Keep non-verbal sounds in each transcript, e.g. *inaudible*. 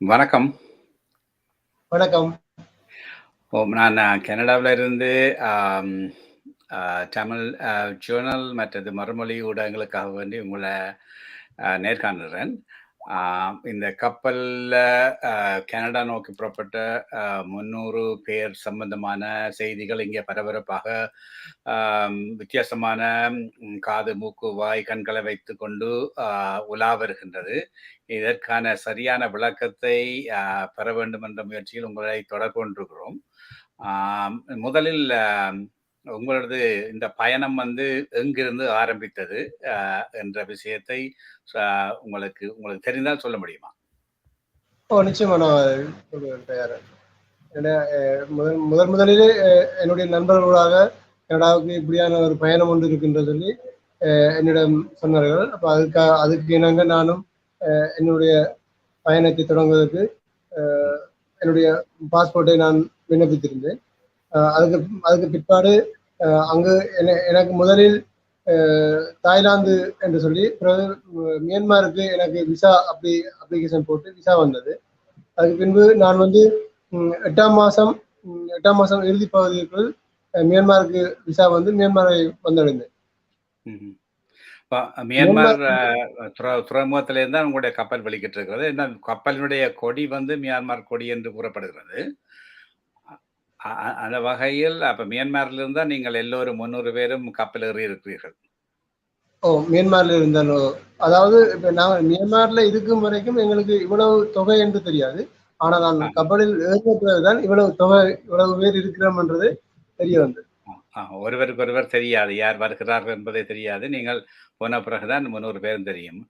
வணக்கம். வணக்கம். ஓ நான் கனடாவுல இருந்து தமிழ் ஜேர்னல் மற்றது மறுமொழி ஊடகங்களுக்காக வேண்டி உங்கள நேர்காணுறேன். இந்த கப்பலில் கனடா நோக்கி புறப்பட்ட முன்னூறு பேர் சம்பந்தமான செய்திகள் இங்கே பரபரப்பாக வித்தியாசமான காது, மூக்கு, வாய், கண்களை வைத்துக்கொண்டு கொண்டு உலா வருகின்றது. இதற்கான சரியான விளக்கத்தை பெற வேண்டும் என்ற முயற்சியில் உங்களை தொடர்பு கொண்டிருக்கிறோம். முதலில் உங்களது இந்த பயணம் வந்து எங்கிருந்து ஆரம்பித்தது? என்ற விஷயத்தை உங்களுக்கு உங்களுக்கு தெரிந்தால் சொல்ல முடியுமா? ஓ! நிச்சயமா நான் சொல்ல தயாரா முதல் முதன் முதலில் என்னுடைய நண்பர்களாக கனடாவுக்கு இப்படியான ஒரு பயணம் ஒன்று இருக்கின்றது சொல்லி என்னிடம் சொன்னார்கள். அப்போ அதுக்காக அதுக்கு இணங்க நானும் என்னுடைய பயணத்தை தொடங்குவதற்கு என்னுடைய பாஸ்போர்ட்டை நான் விண்ணப்பித்திருந்தேன். அதுக்கு அதுக்கு பிற்பாடு அங்கு என எனக்கு முதலில் தாய்லாந்து என்று சொல்லி பிறகு மியான்மருக்கு எனக்கு விசா அப்ளி அப்ளிகேஷன் போட்டு விசா வந்தது. அதுக்கு பின்பு நான் வந்து ம் 8ஆம் மாசம் ம் 8ஆம் மாசம் இறுதி பகுதிக்குள் மியான்மருக்கு விசா வந்து மியான்மரை வந்தடைந்தேன். மியான்மர் துறைமுகத்திலிருந்து தான் உங்களுடைய கப்பல் வெளிக்கிட்டு இருக்கிறது. என்ன கப்பலினுடைய கொடி வந்து மியான்மர் கொடி என்று கூறப்படுகிறது. அ அ அந்த வகையில் அப்ப மியான்மரிலிருந்து தான் நீங்கள் எல்லோரும் 300 பேரும் கப்பல் ஏறி இருக்கிறீர்கள். ஓ! மியான்மர்ல இருந்தாலோ அதாவது இப்ப நாங்க மியான்மர்ல இருக்கும் வரைக்கும் எங்களுக்கு இவ்வளவு தொகை என்று தெரியாது. ஆனா நான் ஆ. கப்பலில் ஏறின இவ்வளவு தொகை இவ்வளவு பேர் இருக்கிறோம் என்றது தெரிய வந்தது. ஆ, ஒருவருக்கு ஒருவர் தெரியாது. யார் வருகிறார்கள் என்பதே தெரியாது. நீங்கள் போன பிறகு தான் 300 பேரும் தெரியும்.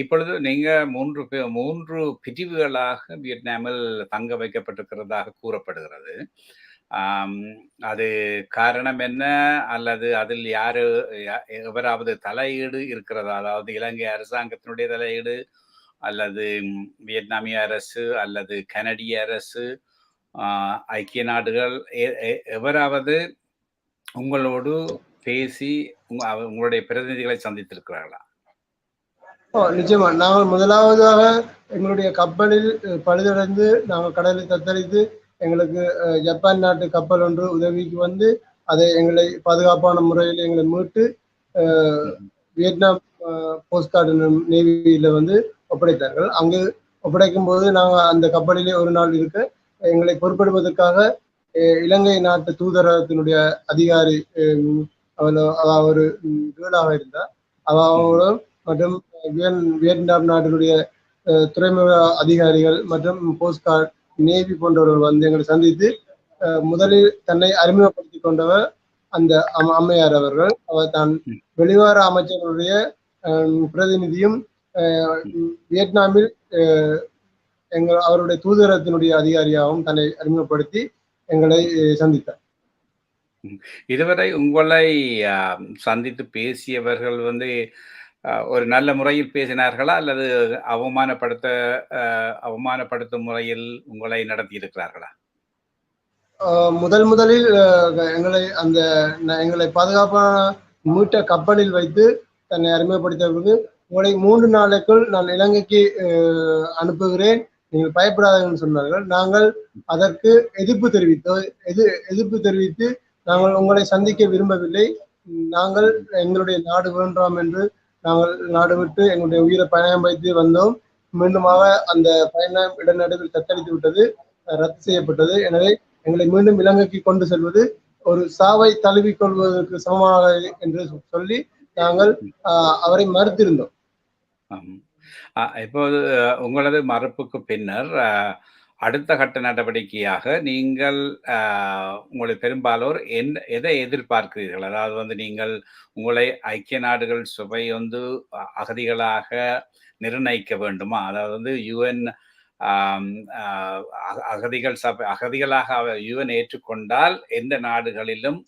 இப்பொழுது நீங்க 3 பே 3 பிரிவுகளாக வியட்நாமில் தங்க வைக்கப்பட்டிருக்கிறதாக கூறப்படுகிறது. அது காரணம் என்ன? அல்லது அதில் யாரு எவராவது தலையீடு இருக்கிறதா? அதாவது இலங்கை அரசாங்கத்தினுடைய தலையீடு, அல்லது வியட்நாமிய அரசு, அல்லது கனடிய அரசு, ஐக்கிய நாடுகள் எ எவராவது உங்களோடு பேசி அவ உங்களுடைய பிரதிநிதிகளை சந்தித்திருக்கிறார்களா? ஓ! நிச்சயமா. நாங்கள் முதலாவதாக எங்களுடைய கப்பலில் பழுதடைந்து நாங்கள் கடலில் தத்தளித்து எங்களுக்கு ஜப்பான் நாட்டு கப்பல் ஒன்று உதவிக்கு வந்து அதை எங்களை பாதுகாப்பான முறையில் எங்களை மீட்டு வியட்நாம் அ கோஸ்ட் நேவியில வந்து ஒப்படைத்தார்கள். அங்கு ஒப்படைக்கும் போது நாங்கள் அந்த கப்பலிலே ஒரு நாள் இருக்க எங்களை பொறுப்படுவதற்காக இலங்கை நாட்டு தூதரகத்தினுடைய அதிகாரி ம் அவ ஒரு ம் இருந்தார் அவங்களும் மற்றும் வியட்நாம் நாட்டினுடைய துறைமுக அதிகாரிகள் மற்றும் போஸ்ட்கார்ட் நேவி போன்றவர்கள் வந்து எங்களை சந்தித்து முதலில் தன்னை அறிமுகப்படுத்தி கொண்டவர் அந்த அம்மையார் அவர்கள். அவர் தான் வெளிவார அமைச்சர்களுடைய பிரதிநிதியும் வியட்நாமில் எங்கள் அவருடைய தூதரத்தினுடைய அதிகாரியாகவும் தன்னை அறிமுகப்படுத்தி எங்களை சந்தித்தார். இதுவரை உங்களை சந்தித்து பேசியவர்கள் வந்து ஒரு நல்ல முறையில் பேசினார்களா? அல்லது அவமானப்படுத்த அவமானப்படுத்தும் முறையில் உங்களை நடத்தி இருக்கிறார்களா முதல் முதலில் எங்களை அந்த எங்களை பாதுகாப்பான மீட்ட கப்பலில் வைத்து தன்னை அறிமுகப்படுத்திய பிறகு, உங்களை மூன்று நாளைக்குள் நான் இலங்கைக்கு அனுப்புகிறேன். நீங்கள் பயப்படாதீங்கன்னு சொன்னார்கள். நாங்கள் அதற்கு எதிர்ப்பு தெரிவித்தோம். எது எதிர்ப்பு தெரிவித்து நாங்கள் உங்களை சந்திக்க விரும்பவில்லை. நாங்கள் எங்களுடைய நாடு வேண்டாம் என்று நாங்கள் நாடு விட்டு எங்களுடைய உயிரை பயணம் வைத்து வந்தோம். மீண்டுமாக அந்த பயணம் இடநடுவில் தத்தளித்து விட்டது. ரத்து செய்யப்பட்டது. எனவே எங்களை மீண்டும் இலங்கைக்கு கொண்டு செல்வது ஒரு சாவை தழுவிக் கொள்வதற்கு சமமானது என்று சொல்லி நாங்கள் அவரை மறுத்திருந்தோம். இப்போது உங்களது மறுப்புக்கு பின்னர் அடுத்த கட்ட நடவடிக்கையாக நீங்கள் உங்களை பெரும்பாலோர் என் எதை எதிர்பார்க்கிறீர்கள்? அதாவது வந்து நீங்கள் உங்களை ஐக்கிய நாடுகள் சபை வந்து அகதிகளாக நிர்ணயிக்க வேண்டுமா? அதாவது வந்து யுஎன் அக அகதிகள் சபை அகதிகளாக யுஎன் ஏற்றுக்கொண்டால் எந்த நாடுகளிலும்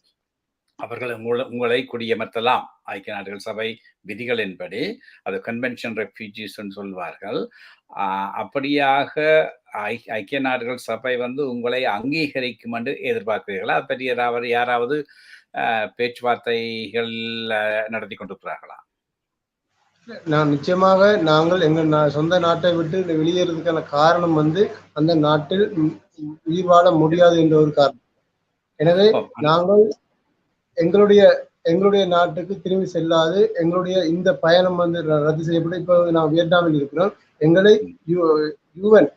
அவர்கள் உங்கள உங்களை குடியமர்த்தலாம். ஐக்கிய நாடுகள் சபை விதிகளின்படி. அது கன்வென்ஷன் ரெஃப்யூஜீஸ்ன்னு சொல்வார்கள். அப்படியாக ஐ ஐக்கிய நாடுகள் சபை வந்து உங்களை அங்கீகரிக்கும் என்று எதிர்பார்க்கிறீர்களா? ஏதாவது யாராவது பேச்சுவார்த்தைகள் அ நடத்திக் கொண்டிருக்கிறார்களா? நான் நிச்சயமாக நாங்கள் எங்கள் சொந்த நாட்டை விட்டு வெளியேறதுக்கான காரணம் வந்து அந்த நாட்டில் உயிர் வாழ முடியாது என்ற ஒரு காரணம் எனவே நாங்கள் எங்களுடைய எங்களுடைய நாட்டுக்கு திரும்பி செல்லாது எங்களுடைய இந்த பயணம் வந்து ரத்து செய்யப்பட்டு இப்போ நான் வியட்நாமில் இருக்கிறோம். எங்களை யுஎன்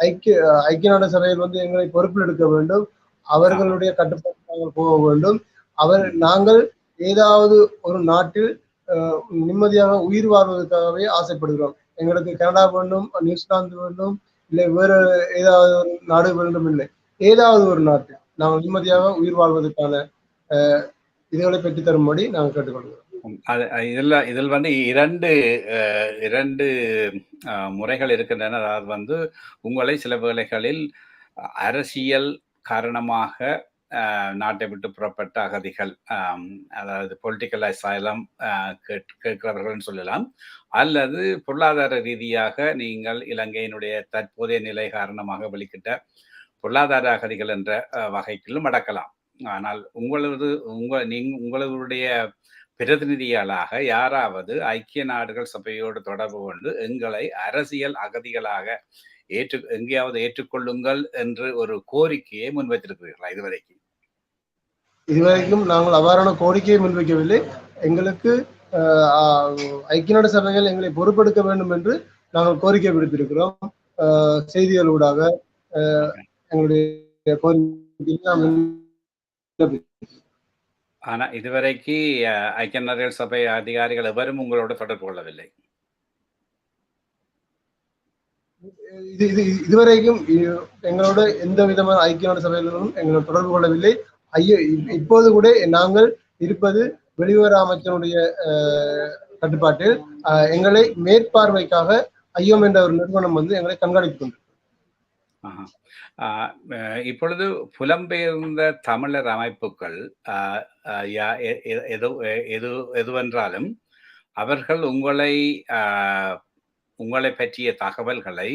ஐக்கிய ஐக்கிய நாடு சபையில் வந்து எங்களை பொறுப்பில் எடுக்க வேண்டும். அவர்களுடைய கட்டுப்பாடு நாங்கள் போக வேண்டும். அவர் நாங்கள் ஏதாவது ஒரு நாட்டில் நிம்மதியாக உயிர் வாழ்வதற்காகவே ஆசைப்படுகிறோம். எங்களுக்கு கனடா வேண்டும் நியூசிலாந்து வேண்டும் இல்லை வேறு ஏதாவது ஒரு நாடு வேண்டும் இல்லை. ஏதாவது ஒரு நாட்டில் நாங்கள் நிம்மதியாக உயிர் வாழ்வதற்கான அஹ், இதுகளை பெற்று தரும்படி நாங்கள் கேட்டுக்கொள்கிறோம். அது இதில் இதில் வந்து இரண்டு இரண்டு முறைகள் இருக்கின்றன. அதாவது வந்து உங்களை சில வேளைகளில் அரசியல் காரணமாக நாட்டை விட்டு புறப்பட்ட அகதிகள் அதாவது பொலிட்டிக்கல் அசைலம் கேட்கிறவர்கள்னு சொல்லலாம். அல்லது பொருளாதார ரீதியாக நீங்கள் இலங்கையினுடைய தற்போதைய நிலை காரணமாக வெளிக்கிட்ட பொருளாதார அகதிகள் என்ற வகைக்கிலும் அடக்கலாம். ஆனால் உங்களது உங்க நீங்க உங்களுடைய பிரதிநிதிகளாக யாராவது ஐக்கிய நாடுகள் சபையோடு தொடர்பு கொண்டு எங்களை அரசியல் அகதிகளாக ஏற்று எங்கேயாவது ஏற்றுக்கொள்ளுங்கள் என்று ஒரு கோரிக்கையை முன்வைத்திருக்கிறீர்களா இதுவரைக்கும்? இதுவரைக்கும் நாங்கள் அவ்வாறான கோரிக்கையை முன்வைக்கவில்லை. எங்களுக்கு ஐக்கிய நாடு சபைகள் எங்களை பொறுப்பெடுக்க வேண்டும் என்று நாங்கள் கோரிக்கை விடுத்திருக்கிறோம். செய்திகளூடாக எங்களுடைய கோரிக்கையை ஆனா இதுவரைக்கு ஐக்கிய நாடுகள் சபை அதிகாரிகள் எவரும் உங்களோட தொடர்பு கொள்ளவில்லை. இது இது இதுவரைக்கும் எங்களோட எந்த விதமான ஐக்கிய நாடு சபைகளிலும் எங்களை தொடர்பு கொள்ளவில்லை. ஐயோ இப்போது கூட நாங்கள் இருப்பது வெளியுறவு அமைச்சருடைய அஹ், கட்டுப்பாட்டில். எங்களை மேற்பார்வைக்காக ஐயோம் என்ற ஒரு நிறுவனம் வந்து எங்களை கண்காணித்துக் கொண்டு இப்பொழுது புலம்பெயர்ந்த தமிழர் அமைப்புகள் எது எது எதுவென்றாலும் அவர்கள் உங்களை உங்களை பற்றிய தகவல்களை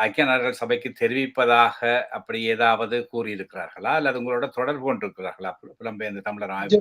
ஐக்கிய நாடுகள் சபைக்கு தெரிவிப்பதாக அப்படி ஏதாவது கூறியிருக்கிறார்களா? அல்லது உங்களோட தொடர்பு கொண்டிருக்கிறார்களா? புலம்பெயர்ந்த தமிழர் அமைப்பு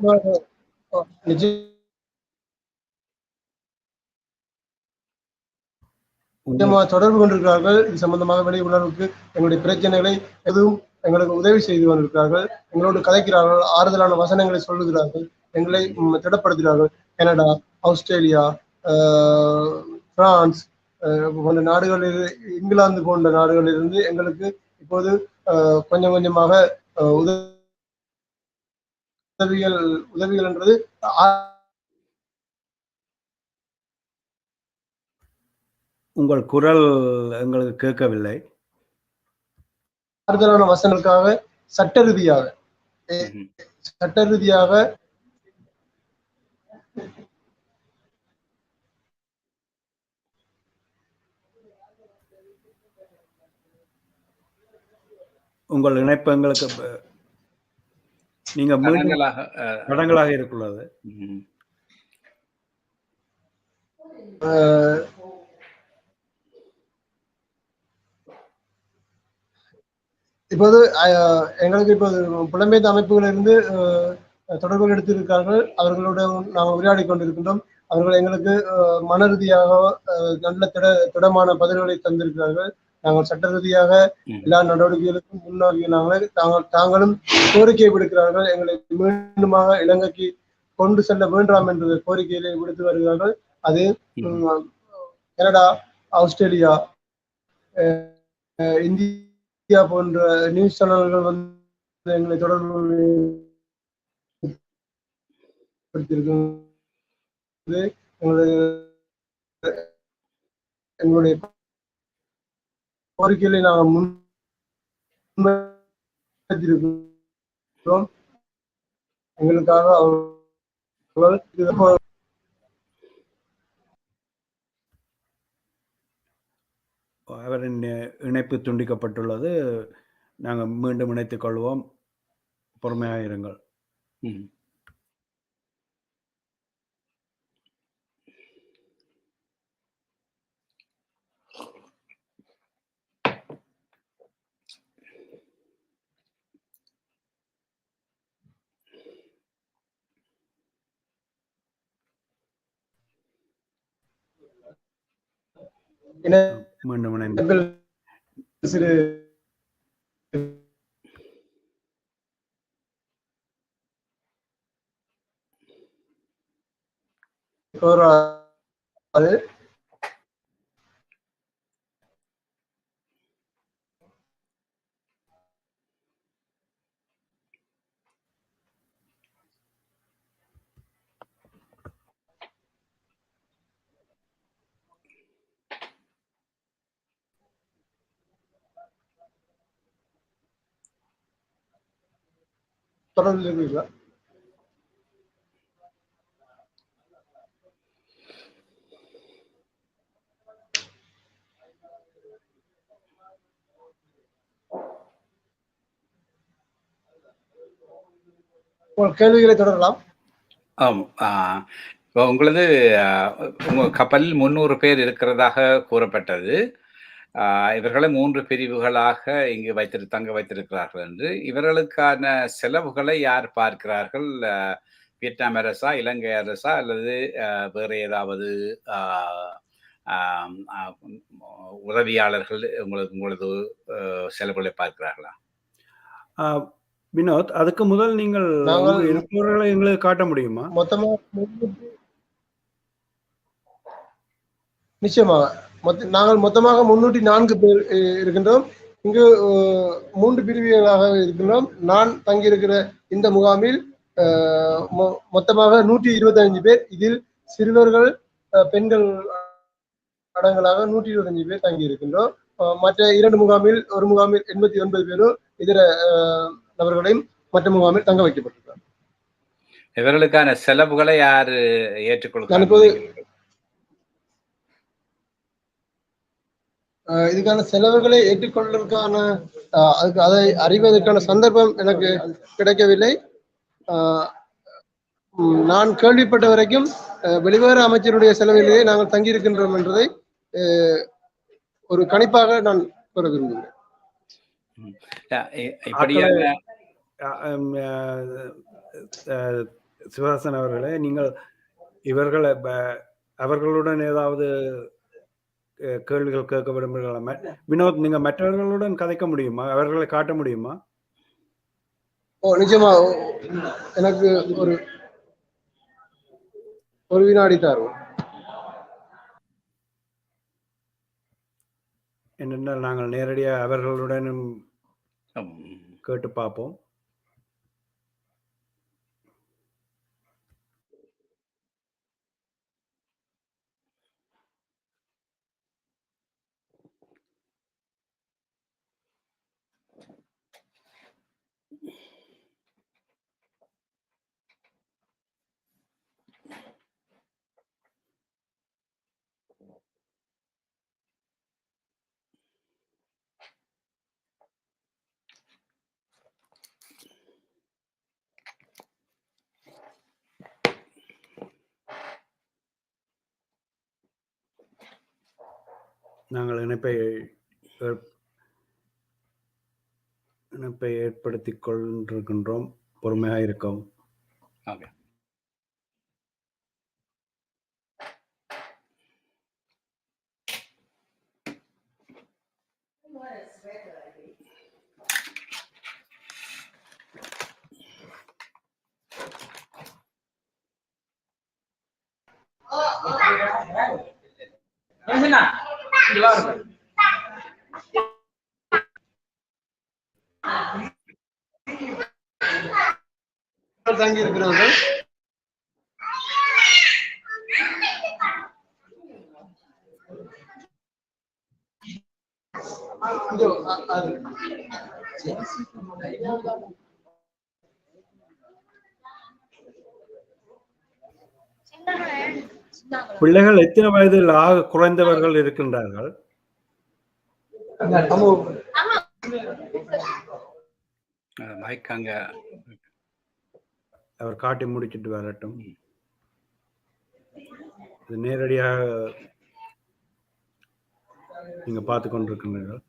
நிச்சயமாக தொடர்பு கொண்டிருக்கிறார்கள். இது சம்பந்தமாக வெளி உணர்வுக்கு எங்களுடைய பிரச்சனைகளை எதுவும் எங்களுக்கு உதவி செய்து கொண்டிருக்கிறார்கள். எங்களோடு கதைக்கிறார்கள். ஆறுதலான வசனங்களை சொல்லுகிறார்கள். எங்களை திடப்படுத்துகிறார்கள். கனடா ஆஸ்திரேலியா ஆஹ், பிரான்ஸ் ஆஹ், போன்ற நாடுகளில் இங்கிலாந்து போன்ற நாடுகளிலிருந்து எங்களுக்கு இப்போது ஆஹ், கொஞ்சம் கொஞ்சமாக உதவிகள் உதவிகள் என்றது ஆ- உங்கள் குரல் எங்களுக்கு கேட்கவில்லை. ஆறுதலான வசனங்களுக்காக சட்ட ரீதியாக. சட்ட ரீதியாக உங்கள் இணைப்பு எங்களுக்கு நீங்க தடங்களாக இருக்குள்ளது ம். ஆஹ், இப்போது எங்களுக்கு இப்போது புலம்பெயர்ந்த அமைப்புகளிலிருந்து தொடர்புகள் எடுத்திருக்கிறார்கள். அவர்களோட நாம் உரையாடி கொண்டிருக்கின்றோம். அவர்கள் எங்களுக்கு மன ரீதியாக நல்ல திட திடமான பதில்களை தந்திருக்கிறார்கள். நாங்கள் சட்ட ரீதியாக. எல்லா நடவடிக்கைகளுக்கும் முன்னோக்கி நாங்கள் தாங்கள் தாங்களும் கோரிக்கை விடுக்கிறார்கள். எங்களை மீண்டுமாக இலங்கைக்கு கொண்டு செல்ல வேண்டாம் என்ற கோரிக்கையை விடுத்து வருகிறார்கள். அது கனடா ஆஸ்திரேலியா அஹ், இந்தியா போன்ற நியூஸ் சேனல்கள் வந்து எங்களை தொடர்பு எங்களுடைய எங்களுடைய கோரிக்கைகளை நாங்கள் முன் முன்வைத்திருக்கிறோம் எங்களுக்காக அவர்கள் இது போ- அவரின் இணைப்பு துண்டிக்கப்பட்டுள்ளது. நாங்கள் மீண்டும் இணைத்துக் கொள்வோம். பொறுமையாக இருங்கள். ம். மீண்டும் இணைந்து இணைப்பில் சிறு ஒரு தொடர்ந்து இருக்கிறீர்களா உங்கள் கேள்விகளை தொடரலாம். ஆம் இப்போ உங்களது உங்கள் உங்க கப்பலில் முந்நூறு பேர் இருக்கிறதாக கூறப்பட்டது. இவர்களை மூன்று பிரிவுகளாக இங்கு வைத்திரு தங்க வைத்திருக்கிறார்கள் என்று. இவர்களுக்கான செலவுகளை யார் பார்க்கிறார்கள்? வியட்நாம் அரசா இலங்கை அரசா அல்லது வேறு ஏதாவது உதவியாளர்கள் உங்களுக்கு உங்களது செலவுகளை பார்க்கிறார்களா? வினோத் அதுக்கு முதல் நீங்கள் இருப்பவர்களை எங்களுக்கு காட்ட முடியுமா? மொத்தமா நிச்சயமாக. மொத்த நாங்கள் மொத்தமாக முன்னூற்றி நான்கு பேர் இருக்கின்றோம். இங்கு மூன்று பிரிவுகளாக இருக்கின்றோம். நான் தங்கியிருக்கிற இந்த முகாமில் மொத்தமாக நூற்றி இருபத்தஞ்சு பேர். இதில் சிறுவர்கள் பெண்கள் அடங்கலாக நூற்றி இருபத்தஞ்சு பேர் தங்கி இருக்கின்றோம் மற்ற இரண்டு முகாமில் ஒரு முகாமில் எண்பத்தி ஒன்பது பேரும் இதர நபர்களையும் மற்ற முகாமில் தங்க வைக்கப்பட்டிருக்கிறார் இவர்களுக்கான செலவுகளை யார் நான் இதுக்கான செலவுகளை ஏற்றுக்கொள்வதற்கான அஹ், அதுக்கு அதை அறிவதற்கான சந்தர்ப்பம் எனக்கு கிடைக்கவில்லை. நான் கேள்விப்பட்ட வரைக்கும் வெளிவார அமைச்சருடைய செலவிலேயே நாங்கள் தங்கியிருக்கின்றோம் என்பதை ஒரு கணிப்பாக நான் கூற விரும்புகிறேன். சிவகாசன் அவர்களே நீங்கள் இவர்களை அவர்களுடன் ஏதாவது கேள்விகள் கேட்க விரும்புகிறீர்களா ம- வினோத் நீங்க மற்றவர்களுடன் கதைக்க முடியுமா? அவர்களை காட்ட முடியுமா? ஓ நிஜமா ஓ, எனக்கு ஒரு ஒரு வினாடி தாரும் என்னென்ன நாங்கள் நேரடியாக அவர்களுடனும் கேட்டு பார்ப்போம். நாங்கள் இணைப்பை ஏற்- இணைப்பை ஏற்படுத்திக் கொண்டிருக்கின்றோம். பொறுமையாக இருக்கவும். ஓகே. தங்கி இருக்கிறார்கள். பிள்ளைகள் எத்தனை வயதில் ஆக குறைந்தவர்கள் இருக்கின்றார்கள் அம்மு, மைக் அங்க அவர் காட்டி முடிச்சிட்டு வரட்டும். இது நேரடியாக நீங்க பார்த்து கொண்டிருக்கின்றீர்கள்.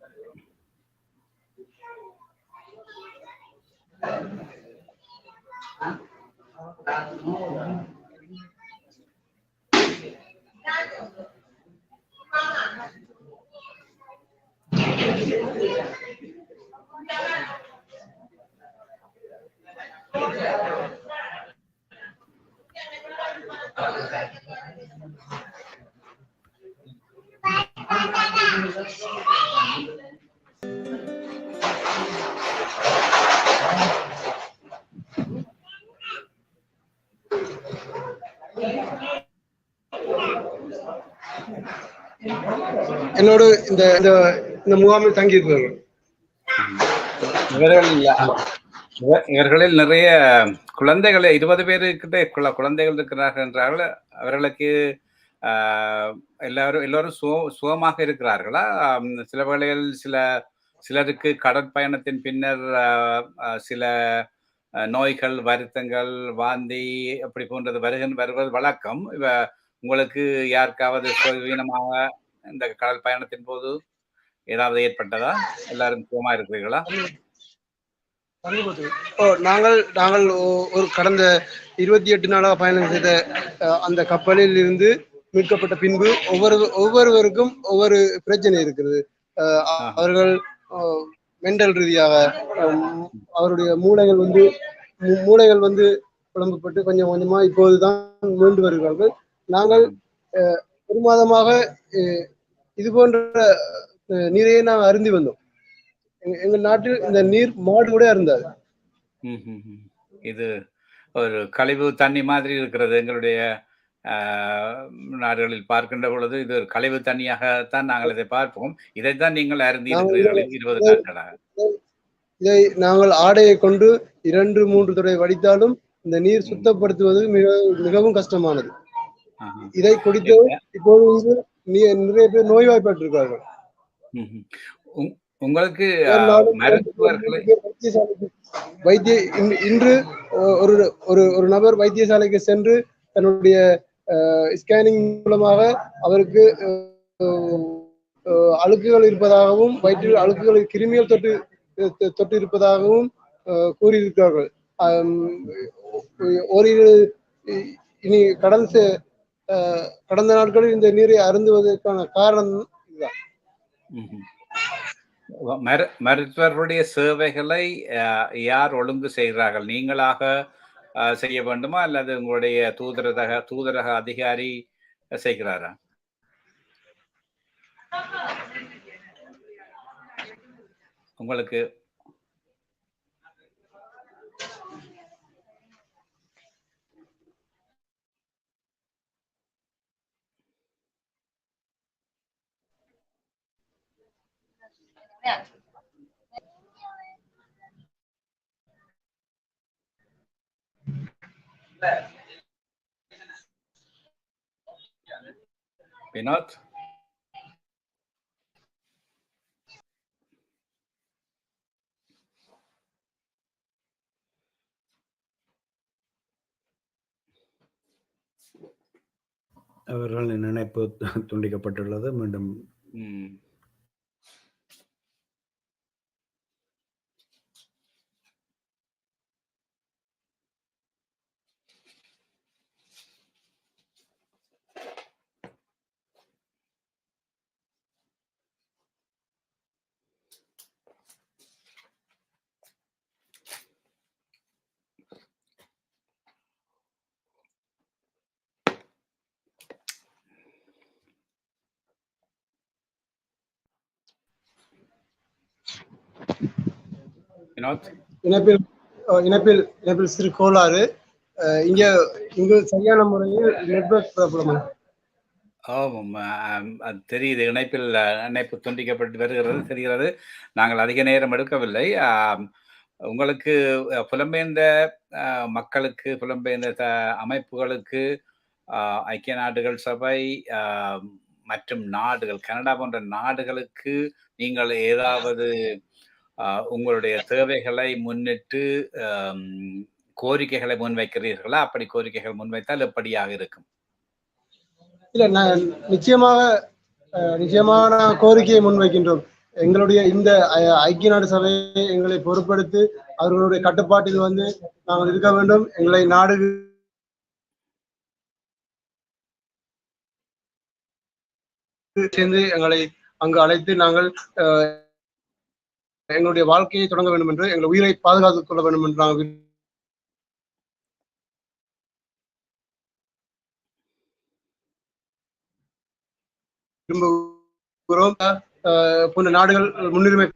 என்னோடு இந்த இந்த இந்த முகாமில் தங்கியிருக்கிறார்கள் இவர்கள் இவர்களில் நிறைய குழந்தைகள் இருபது பேருக்கிட்ட குழ- குழந்தைகள் இருக்கிறார்கள் என்றால் அவர்களுக்கு ஆஹ், எல்லாரும் எல்லோரும் சுக சுகமாக இருக்கிறார்களா சில வேளைகள் சில சிலருக்கு கடற்பயணத்தின் பின்னர் ஆஹ், சில நோய்கள் வருத்தங்கள் வாந்தி அப்படி போன்றது வருகன் வருவது வழக்கம் இவ உங்களுக்கு யாருக்காவது சுகவீனமாக இந்த கடல் பயணத்தின் போது ஏதாவது ஏற்பட்டதா? எல்லாரும் சுகமா இருக்கிறீர்களா? ஓ நாங்கள் நாங்கள் ஒரு கடந்த இருபத்தி எட்டு நாளாக பயணம் செய்த அந்த கப்பலில் இருந்து மீட்கப்பட்ட பின்பு ஒவ்வொரு ஒவ்வொருவருக்கும் ஒவ்வொரு பிரச்சனை இருக்கிறது. அவர்கள் மென்டல் ரீதியாக அவருடைய மூளைகள் வந்து மூளைகள் வந்து குழம்பப்பட்டு கொஞ்சம் கொஞ்சமா இப்போதுதான் மீண்டு வருகிறார்கள். நாங்கள் ஒரு மாதமாக இது போன்ற நீரையே நாங்கள் அருந்தி வந்தோம். எங்க- எங்கள் நாட்டில் இந்த நீர் மாடு கூட இருந்தாது. இது ஒரு கழிவு தண்ணி மாதிரி இருக்கிறது. எங்களுடைய நாடுகளில் பார்க்கின்ற பொழுது இது ஒரு கழிவு தண்ணியாகத்தான் நாங்கள் இதை பார்ப்போம். இதைத்தான் நீங்கள் அருந்தி இருபது நாட்களாக இதை நாங்கள் ஆடையை கொண்டு இரண்டு மூன்று தடவை வடித்தாலும் இந்த நீர் சுத்தப்படுத்துவது மிக மிகவும் கஷ்டமானது. இதை குடித்து இப்போது நீ- நிறைய பேர் நோய்வாய்ப்பட்டிருக்கார்கள். உங்களுக்கு ஒரு வைத்திய இன்- இன்று ஒரு ஒரு ஒரு நபர் வைத்தியசாலைக்கு சென்று தன்னுடைய ஸ்கேனிங் மூலமாக அவருக்கு அழுக்குகள் இருப்பதாகவும் வயிற்றில் அழுக்குகள் கிருமிகள் தொட்டு தொட்டு இருப்பதாகவும் கூறியிருக்கிறார்கள். இ- இனி அஹ், கடந்த நாட்களில் இந்த நீரை அருந்துவதற்கான காரணம் இதுதான். மருத்துவர்களுடைய சேவைகளை யார் ஒழுங்கு செய்கிறார்கள்? நீங்களாக செய்ய வேண்டுமா? அல்லது உங்களுடைய தூதரக தூதரக அதிகாரி செய்கிறாரா? உங்களுக்கு வினோத் அவர்களின் நினைப்பு துண்டிக்கப்பட்டுள்ளது. மீண்டும் வினோத். இணைப்பில் இணைப்பில் இணைப்பில் சிறு கோளாறு. இங்க இங்கு சரியான முறையில் நெட்வொர்க் ப்ராப்ளம் ஆமாம் அது தெரியுது. இணைப்பில் இணைப்பு துண்டிக்கப்பட்டு வருகிறது தெரிகிறது. நாங்கள் அதிக நேரம் எடுக்கவில்லை. உங்களுக்கு புலம்பெயர்ந்த மக்களுக்கு புலம்பெயர்ந்த அமைப்புகளுக்கு ஐக்கிய நாடுகள் சபை மற்றும் நாடுகள் கனடா போன்ற நாடுகளுக்கு நீங்கள் ஏதாவது உங்களுடைய தேவைகளை முன்னிட்டு கோரிக்கைகளை முன்வைக்கிறீர்களா? அப்படி கோரிக்கைகள் முன்வைத்தால் எப்படியாக இருக்கும்? இல்ல நான் நிச்சயமாக நிச்சயமாக நான் கோரிக்கையை முன்வைக்கின்றோம். எங்களுடைய இந்த ஐக்கிய நாடு சபையை எங்களை பொருட்படுத்தி அவர்களுடைய கட்டுப்பாட்டில் வந்து நாங்கள் இருக்க வேண்டும். எங்களை நாடு சேர்ந்து எங்களை அங்கு அழைத்து நாங்கள் அஹ், எங்களுடைய வாழ்க்கையை தொடங்க வேண்டும் என்று எங்கள் உயிரை பாதுகாத்துக் கொள்ள வேண்டும் என்று நாங்கள் விரும்புகிறோம். போன்ற நாடுகள் முன்னுரிமை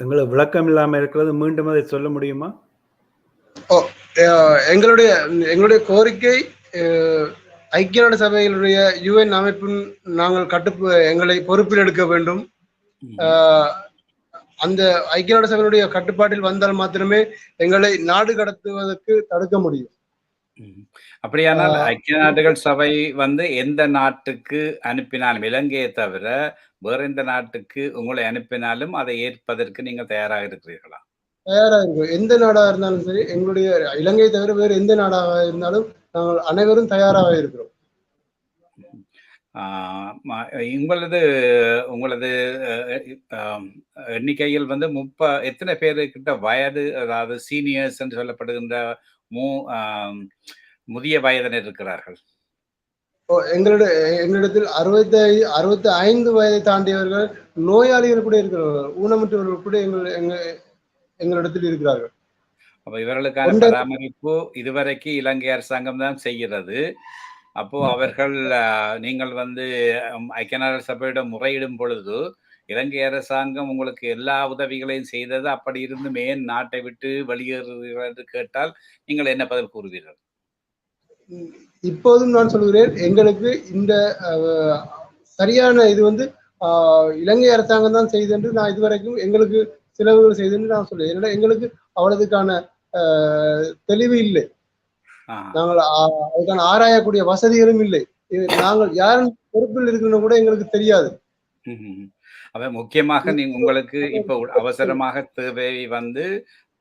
எங்களுக்கு விளக்கம் இல்லாமல் இருக்கிறது மீண்டும் அதை சொல்ல முடியுமா? எங்களுடைய எங்களுடைய கோரிக்கை ஐக்கிய நாடு சபையினுடைய யுஎன் அமைப்பின் நாங்கள் கட்டுப்பு எங்களை பொறுப்பில் எடுக்க வேண்டும். அந்த ஐக்கிய நாடு சபையினுடைய கட்டுப்பாட்டில் வந்தால் மாத்திரமே எங்களை நாடு கடத்துவதற்கு தடுக்க முடியும். அப்படியானால் ஐக்கிய நாடுகள் சபை வந்து எந்த நாட்டுக்கு அனுப்பினாலும் இலங்கையை தவிர வேற எந்த நாட்டுக்கு உங்களை அனுப்பினாலும் அதை ஏற்பதற்கு நீங்கள் தயாராக இருக்கிறீர்களா? தயாரா இருக்கும் எந்த நாடாக இருந்தாலும் சரி எங்களுடைய இலங்கை தவிர வேறு எந்த நாடாக இருந்தாலும் நாங்கள் அனைவரும் தயாராக இருக்கிறோம். உங்களது உங்களது எண்ணிக்கையில் வந்து முப்ப எத்தனை பேருக்கிட்ட வயது அதாவது சீனியர்ஸ் என்று சொல்லப்படுகின்ற மூ முதிய வயதினர் இருக்கிறார்கள்? ஓ, எங்களுடைய எங்களிடத்தில் அறுபத்தி அறுபத்தி ஐந்து வயதை தாண்டியவர்கள் நோயாளிகள் கூட இருக்கிறார்கள். ஊனமுற்றவர்கள் கூட எங்கள் எங்க எங்களிடத்தில் இருக்கிறார்கள். அப்ப இவர்களுக்கான பராமரிப்பு இதுவரைக்கு இலங்கை அரசாங்கம் தான் செய்கிறது. அப்போ அவர்கள் நீங்கள் வந்து ஐக்கிய நாடு சபையிடம் முறையிடும் பொழுது இலங்கை அரசாங்கம் உங்களுக்கு எல்லா உதவிகளையும் செய்தது அப்படி இருந்தும் ஏன் நாட்டை விட்டு வெளியேறுகிறீர்கள் என்று கேட்டால் நீங்கள் என்ன பதில் கூறுவீர்கள்? இப்போதும் நான் சொல்கிறேன் எங்களுக்கு இந்த சரியான இது வந்து இலங்கை அரசாங்கம் தான் செய்து என்று நான் இதுவரைக்கும் எங்களுக்கு செலவுகள் செய்துன்னு நான் சொல்லுவேன் ஏன்னா எங்களுக்கு அவ்வளவுக்கான ஆஹ், தெளிவு இல்லை. நாங்கள் அதுக்கான ஆராயக்கூடிய வசதிகளும் இல்லை நாங்கள் யாரும் பொறுப்பில் இருக்கிறோம் கூட எங்களுக்கு தெரியாது. அப்ப முக்கியமாக நீங்க உங்களுக்கு *laughs* இப்போ அவசரமாக தேவை வந்து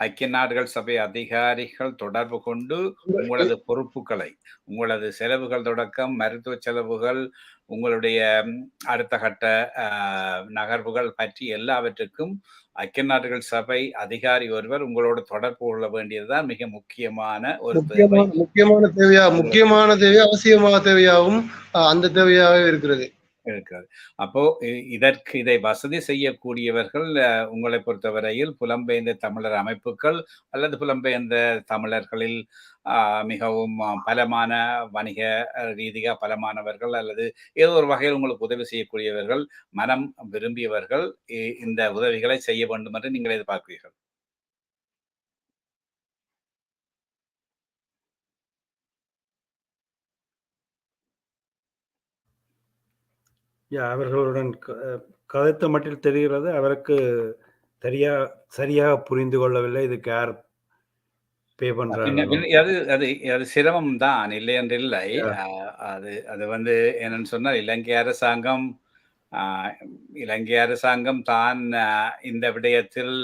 ஐக்கிய நாடுகள் சபை அதிகாரிகள் தொடர்பு கொண்டு உங்களது பொறுப்புகளை உங்களது செலவுகள் தொடக்கம் மருத்துவ செலவுகள் உங்களுடைய அடுத்த கட்ட நகர்வுகள் பற்றி எல்லாவற்றுக்கும் ஐக்கிய நாடுகள் சபை அதிகாரி ஒருவர் உங்களோட தொடர்பு கொள்ள வேண்டியதுதான் மிக முக்கியமான ஒரு முக்கியமான தேவையா முக்கியமான தேவையா அவசியமான தேவையாகவும் அந்த தேவையாக இருக்கிறது. இருக்கிறது அப்போ இதற்கு இதை வசதி செய்யக்கூடியவர்கள் உங்களை பொறுத்தவரையில் புலம்பெயர்ந்த தமிழர் அமைப்புகள் அல்லது புலம்பெயர்ந்த தமிழர்களில் ஆஹ், மிகவும் பலமான வணிக ரீதியாக பலமானவர்கள் அல்லது ஏதோ ஒரு வகையில் உங்களுக்கு உதவி செய்யக்கூடியவர்கள் மனம் விரும்பியவர்கள் இ- இந்த உதவிகளை செய்ய வேண்டும் என்று நீங்கள் எதிர்பார்க்கிறீர்கள். அவர்களுடன் கதைத்த மட்டில் தெரிகிறது. அவருக்கு சரியா சரியாக புரிந்து கொள்ளவில்லை. இதுக்கு யார் பே பண்றாங்க அது அது அது சிரமம் தான். இல்லை என்று இல்லை. அது அது வந்து என்னன்னு சொன்னால் இலங்கை அரசாங்கம் ஆஹ் இலங்கை அரசாங்கம் தான் இந்த விடயத்தில்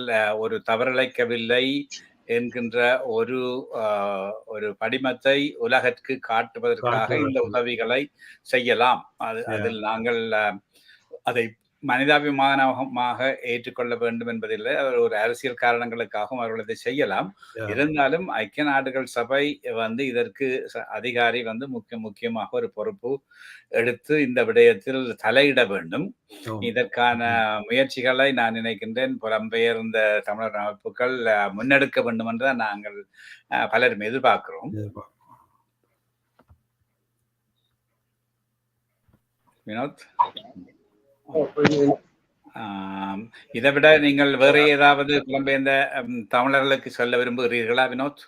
ஒரு தவறிழைக்கவில்லை. என்கின்ற ஒரு ஆஹ் ஒரு படிமத்தை உலகிற்கு காட்டுவதற்காக இந்த. உதவிகளை செய்யலாம் அது. அதில் நாங்கள் அதை மனிதாபிமானமாக ஏற்றுக்கொள்ள வேண்டும் என்பதில்லை அவர் ஒரு அரசியல் காரணங்களுக்காகவும் அவர்கள் இதை செய்யலாம். இருந்தாலும் ஐக்கிய நாடுகள் சபை வந்து இதற்கு அதிகாரி வந்து முக்கிய முக்கியமாக ஒரு பொறுப்பு எடுத்து இந்த விடயத்தில் தலையிட வேண்டும். ஓ, இதற்கான முயற்சிகளை நான் நினைக்கின்றேன். புலம்பெயர்ந்த தமிழர் அமைப்புகள் முன்னெடுக்க வேண்டும் என்று நாங்கள் பலரும் எதிர்பார்க்கிறோம். எதிர்பா- வினோத்? இதை விட நீங்கள் வேறு ஏதாவது புலம்பெயர்ந்த தமிழர்களுக்கு சொல்ல விரும்புகிறீர்களா வினோத்?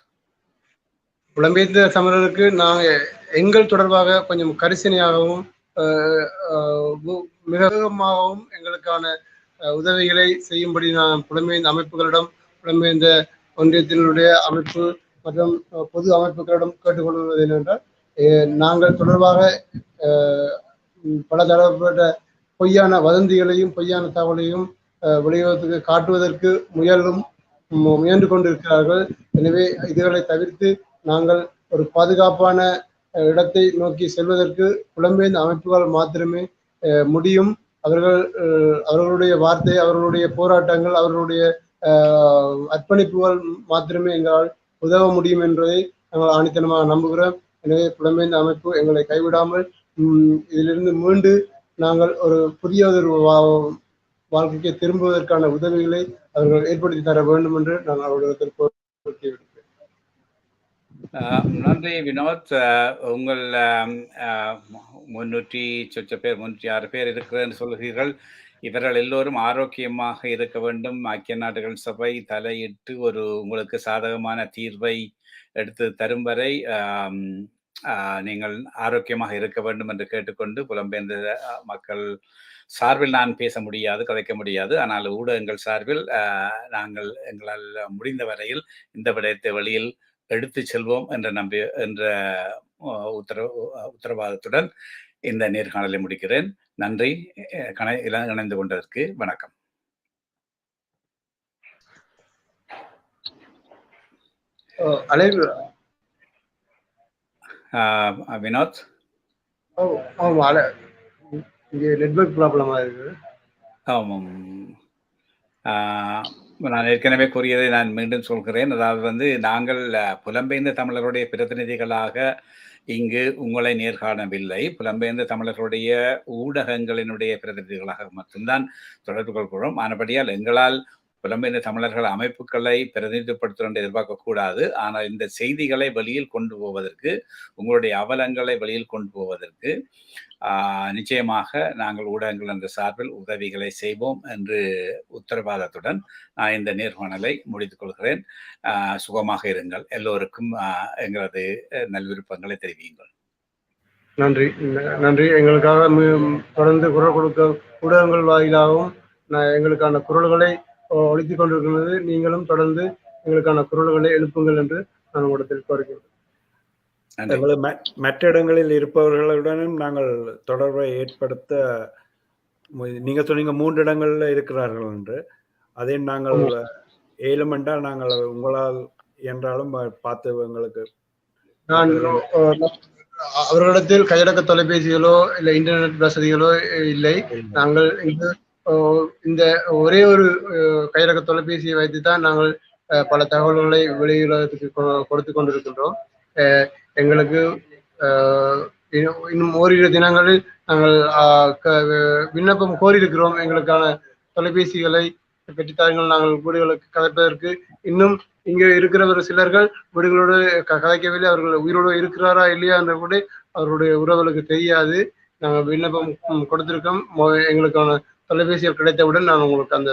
புலம்பெயர்ந்த தமிழர்களுக்கு நாங்கள் எங்கள் தொடர்பாக கொஞ்சம் கரிசனையாகவும் ஆஹ், ஆஹ், மிகவும் எங்களுக்கான உதவிகளை செய்யும்படி நான் புலம்பெயர்ந்த அமைப்புகளிடம் புலம்பெயர்ந்த ஒன்றியத்தினுடைய அமைப்பு மற்றும் பொது அமைப்புகளிடம் கேட்டுக்கொள்வது என்னவென்றால் நாங்கள் தொடர்பாக ஆஹ், பல தரப்பட்ட பொய்யான வதந்திகளையும் பொய்யான தகவலையும் ஆஹ், காட்டுவதற்கு முயலும் முயன்று கொண்டிருக்கிறார்கள். எனவே இதுகளை தவிர்த்து நாங்கள் ஒரு பாதுகாப்பான இடத்தை நோக்கி செல்வதற்கு புலம்பெயர்ந்த அமைப்புகள் மாத்திரமே முடியும். அவர்கள் அவர்களுடைய வார்த்தை அவர்களுடைய போராட்டங்கள் அவர்களுடைய அர்ப்பணிப்புகள் மாத்திரமே எங்களால் உதவ முடியும் என்பதை நாங்கள் ஆணித்தனமாக நம்புகிறோம். எனவே புலம்பெயர்ந்த அமைப்பு எங்களை கைவிடாமல் இதிலிருந்து மீண்டு நாங்கள் ஒரு புதிய ஒரு வா- வாழ்க்கைக்கு திரும்புவதற்கான உதவிகளை அவர்கள் ஏற்படுத்தி தர வேண்டும் என்று நான் அவர்களிடத்தில் கோரிக்கை விடுக்கிறேன். நன்றி வினோத். உங்கள் முன்னூற்றி சொச்ச பேர் முன்னூற்றி ஆறு பேர் இருக்கிறேன்னு சொல்கிறீர்கள். இவர்கள் எல்லோரும் ஆரோக்கியமாக இருக்க வேண்டும். ஐக்கிய நாடுகள் சபை தலையிட்டு ஒரு உங்களுக்கு சாதகமான தீர்வை எடுத்து தரும் வரை ஆஹ், நீங்கள் ஆரோக்கியமாக இருக்க வேண்டும் என்று கேட்டுக்கொண்டு புலம்பெயர்ந்த மக்கள் சார்பில் நான் பேச முடியாது கதைக்க முடியாது. ஆனால் ஊடகங்கள் சார்பில் நாங்கள் எங்களால் முடிந்த வரையில் இந்த விடயத்தை வெளியில் எடுத்து செல்வோம் என்ற நம்பி என்ற உத்தரவு உத்தரவாதத்துடன் இந்த நேர்காணலை முடிக்கிறேன். நன்றி. அஹ், இணைந்து கொண்டதற்கு வணக்கம். ஓ, வினோத்? ஓ, ஆமா அலை இங்கே நெட்வொர்க் ப்ராப்ளமா இருக்கு. ஆமாம் நான் ஏற்கனவே கூறியதை நான் மீண்டும் சொல்கிறேன். அதாவது வந்து நாங்கள் புலம்பெயர்ந்த தமிழருடைய பிரதிநிதிகளாக இங்கு உங்களை நேர்காணவில்லை புலம்பெயர்ந்த தமிழர்களுடைய ஊடகங்களினுடைய பிரதிநிதிகளாக மட்டும்தான் தொடர்பு கொள்கிறோம். ஆனபடியால் எங்களால் புலம்பெயர்ந்த தமிழர்கள் அமைப்புகளை பிரதிநிதிப்படுத்த என்று எதிர்பார்க்கக்கூடாது. ஆனால் இந்த செய்திகளை வெளியில் கொண்டு போவதற்கு உங்களுடைய அவலங்களை வெளியில் கொண்டு போவதற்கு ஆஹ், நிச்சயமாக நாங்கள் ஊடகங்கள் என்ற சார்பில் உதவிகளை செய்வோம் என்று உத்தரவாதத்துடன் நான் இந்த நேர்காணலை முடித்துக் கொள்கிறேன். ஆஹ், சுகமாக இருங்கள். எல்லோருக்கும் ஆஹ், எங்களது நல்விருப்பங்களை தெரிவியுங்கள். நன்றி. நன்றி. எங்களுக்காக தொடர்ந்து குரல் கொடுக்க ஊடகங்கள் வாயிலாகவும் நான் எங்களுக்கான குரல்களை ஒழித்துக் கொண்டிருக்கிறது. நீங்களும் தொடர்ந்து எங்களுக்கான குரல்களை எழுப்புங்கள் என்று நான் உங்களிடத்தில் கோருகிறேன். மற்ற இடங்களில் இருப்பவர்களுடனும் நாங்கள் தொடர்பை ஏற்படுத்த நீங்க சொன்னீங்க மூன்று இடங்கள்ல இருக்கிறார்கள் என்று. அதை நாங்கள் ஏழும் என்றால் நாங்கள் உங்களால் என்றாலும் பார்த்து எங்களுக்கு நான் அவர்களிடத்தில் கையடக்க தொலைபேசிகளோ இல்லை இன்டர்நெட் வசதிகளோ இல்லை. நாங்கள் இங்கு இந்த ஒரே ஒரு கைரக தொலைபேசியை வைத்து தான் நாங்கள் அஹ், பல தகவல்களை வெளியுலகத்துக்கு கொ- கொடுத்து கொண்டிருக்கின்றோம். எங்களுக்கு இன்னும் ஓரிரு தினங்களில் நாங்கள் அஹ், க- விண்ணப்பம் கோரியிருக்கிறோம். எங்களுக்கான தொலைபேசிகளை பெற்றுத்தாருங்கள். நாங்கள் வீடுகளுக்கு கதைப்பதற்கு இன்னும் இங்கே இருக்கிறவர் சிலர்கள் வீடுகளோடு க- கதைக்கவில்லை. அவர்கள் உயிரோடு இருக்கிறாரா இல்லையா என்று கூட அவருடைய உறவுகளுக்கு தெரியாது. நாங்கள் விண்ணப்பம் கொடுத்திருக்கோம். எங்களுக்கான தொலைபேசிகள் கிடைத்தவுடன் நான் உங்களுக்கு அந்த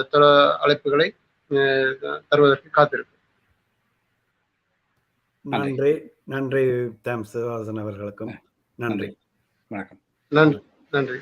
அழைப்புகளை அஹ், தருவதற்கு காத்திருக்கேன் நன்றி. நன்றி. தாம் சிவகாசன் அவர்களுக்கும். நன்றி. வணக்கம். நன்றி. நன்றி.